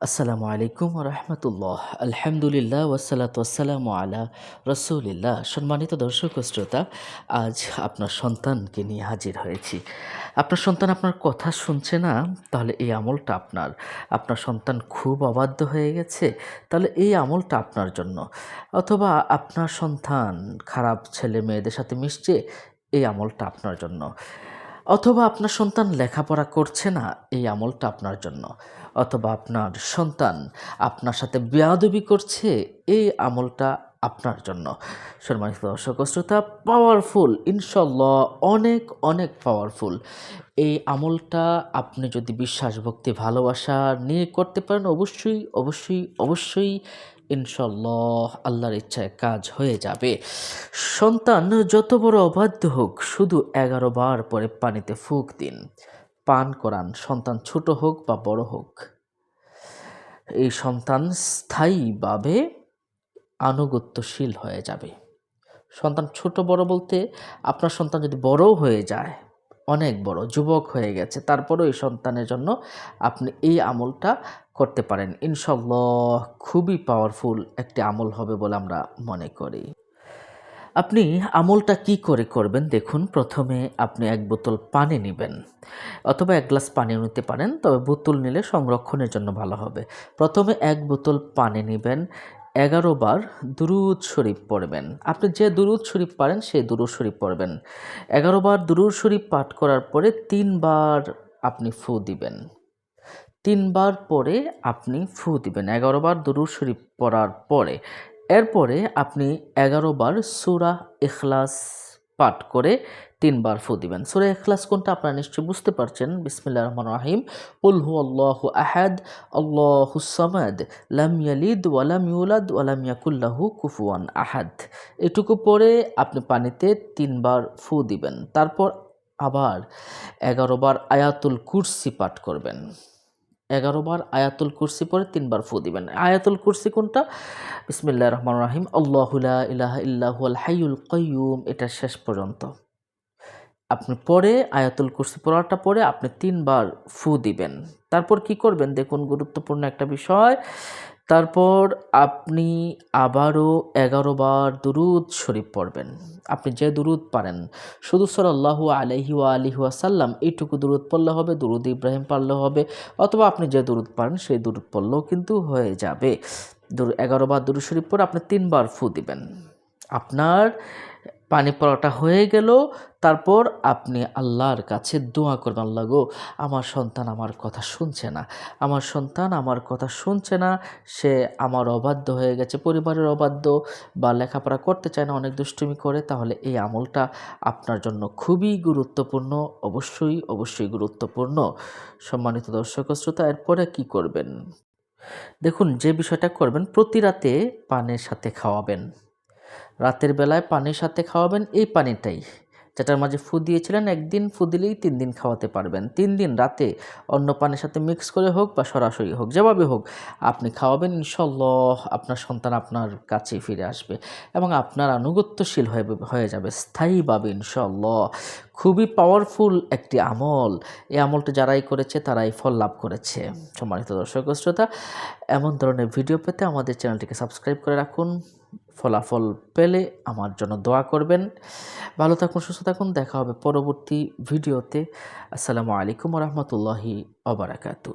আসসালামু আলাইকুম রহমতুল্লাহ আলহামদুলিল্লাহ ওয়াসালাত ওয়াসালামু আলা রসুলিল্লাহ। সম্মানিত দর্শক শ্রোতা, আজ আপনার সন্তানকে নিয়ে হাজির হয়েছি। আপনার সন্তান আপনার কথা শুনছে না, তাহলে এই আমলটা আপনার। আপনার সন্তান খুব অবাধ্য হয়ে গেছে, তাহলে এই আমলটা আপনার জন্য। অথবা আপনার সন্তান খারাপ ছেলে মেয়েদের সাথে মিশছে, এই আমলটা আপনার জন্য। অথবা আপনার সন্তান লেখাপড়া করছে না, এই আমলটা আপনার জন্য। অথবা আপনার সন্তান আপনার সাথে বেয়াদবি করছে, এই আমলটা আপনার জন্য। সম্মানিত দর্শক শ্রোতা পাওয়ারফুল ইনশাল্লাহ অনেক অনেক পাওয়ারফুল এই আমলটা আপনি যদি বিশ্বাস ভক্তি ভালোবাসা নিয়ে করতে পারেন, অবশ্যই অবশ্যই অবশ্যই ইনশাল্লাহ আল্লাহর ইচ্ছায় কাজ হয়ে যাবে। সন্তান যত বড় অবাধ্য হোক, শুধু এগারো বার পরে পানিতে ফুক দিন। পান করান, সন্তান ছোট হোক বা বড় হোক। এই সন্তান স্থায়ীভাবে আনুগত্যশীল হয়ে যাবে। সন্তান ছোট বড় বলতে আপনার সন্তান যদি বড়ও হয়ে যায় অনেক বড় যুবক হয়ে গেছে, তারপরেও এই সন্তানের জন্য আপনি এই আমলটা করতে পারেন। ইনশাল্লাহ খুবই পাওয়ারফুল একটি আমল হবে বলে আমরা মনে করি। আপনি আমলটা কি করে করবেন? দেখুন, প্রথমে আপনি এক বোতল পানি নেবেন অথবা এক গ্লাস পানিও নিতে পারেন, তবে বোতল নিলে সংরক্ষণের জন্য ভালো হবে। প্রথমে এক বোতল পানি নেবেন এগারো বার দুরুদ শরীফ পড়বেন। আপনি যে দুরুদ শরীফ পারেন, সেই দুরুদ শরীফ পড়বেন। এগারো বার দুরুদ শরীফ পাঠ করার পরে তিনবার আপনি ফু দিবেন। তিনবার পরে আপনি ফু দিবেন। এগারো বার দুরুদ শরীফ পড়ার পরে। এরপরে আপনি এগারো বার সুরা এখলাস পাঠ করে তিনবার ফু দিবেন। সুরা এখলাস কোনটা আপনারা নিশ্চয়ই বুঝতে পারছেন। বিসমিল্লা রহমান রাহিম। উলহু আল্লাহ আহাদ আল্লাহ সামাদ, লাম ইয়ালিদ ওয়ালাম ইউলাদ ওয়ালাম ইয়াকুল্লাহু কুফুয়ান আহাদ। এটুকু পরে আপনি পানিতে তিনবার ফু দিবেন। তারপর আবার এগারো বার আয়াতুল কুরসি পাঠ করবেন। এগারো বার আয়াতুল কুরসি পরে তিনবার ফু দিবেন। আয়াতুল কুরসি কোনটা? বিসমিল্লা রহমান রাহিম। আল্লাহুল্লাহ ইলাহ ইল্লাহুল হাইউল কয়ুম এটা শেষ পর্যন্ত। আপনি পরে আয়াতুল কুরসি পড়াটা পরে আপনি তিনবার ফু দিবেন। তারপর কি করবেন? দেখুন, গুরুত্বপূর্ণ একটা বিষয়। তারপর আপনি আবারও এগারো বার দুরুদ শরীফ পড়বেন। আপনি যে দুরুদ পারেন, শুধু সরাল্লাহ আলহি আলিহু আসাল্লাম এইটুকু দুরুদ পড়লে হবে, দুরুদ ইব্রাহিম পারলে হবে, অথবা আপনি যে দুরুদ পারেন সেই দুরুদ পড়লেও কিন্তু হয়ে যাবে। এগারো বার দুরুদ শরীফ পরে আপনি তিনবার ফু দিবেন। আপনার পানি পড়াটা হয়ে গেল, তারপর আপনি আল্লাহর কাছে দোয়া করবেন, আল্লাহ গো, আমার সন্তান আমার কথা শুনছে না। আমার সন্তান আমার কথা শুনছে না, সে আমার অবাধ্য হয়ে গেছে, পরিবারের অবাধ্য বা লেখাপড়া করতে চায় না, অনেক দুষ্টুমি করে, তাহলে এই আমলটা আপনার জন্য খুবই গুরুত্বপূর্ণ, অবশ্যই অবশ্যই গুরুত্বপূর্ণ। সম্মানিত দর্শক শ্রোতা, এরপরে কি করবেন? দেখুন, যে বিষয়টা করবেন, প্রতি রাতে পানের সাথে খাওয়াবেন। রাতের বেলায় পানির সাথে খাওয়াবেন এই পানিটাই। যেটার মাঝে ফু দিয়েছিলেন, একদিন ফু দিলেই তিন দিন খাওয়াতে পারবেন। তিন দিন রাতে অন্য পানির সাথে মিক্স করে হোক বা সরাসরি হোক, যেভাবে হোক, আপনি খাওয়াবেন ইনশাল্লাহ আপনার সন্তান আপনার কাছে ফিরে আসবে এবং আপনার আনুগত্যশীল হয়ে হয়ে যাবে, স্থায়ীভাবে ইনশাল্লাহ খুবই পাওয়ারফুল একটি আমল। এই আমলটা যারাই করেছে তারাই ফল লাভ করেছে। সম্মানিত দর্শক শ্রোতা এমন ধরনের ভিডিও পেতে আমাদের চ্যানেলটিকে সাবস্ক্রাইব করে রাখুন। ফলাফল পেলে আমার জন্য দোয়া করবেন। ভালো থাকুন সুস্থ থাকুন। দেখা হবে পরবর্তী ভিডিওতে আসসালামু আলাইকুম রহমতুল্লাহি অবরাকাতু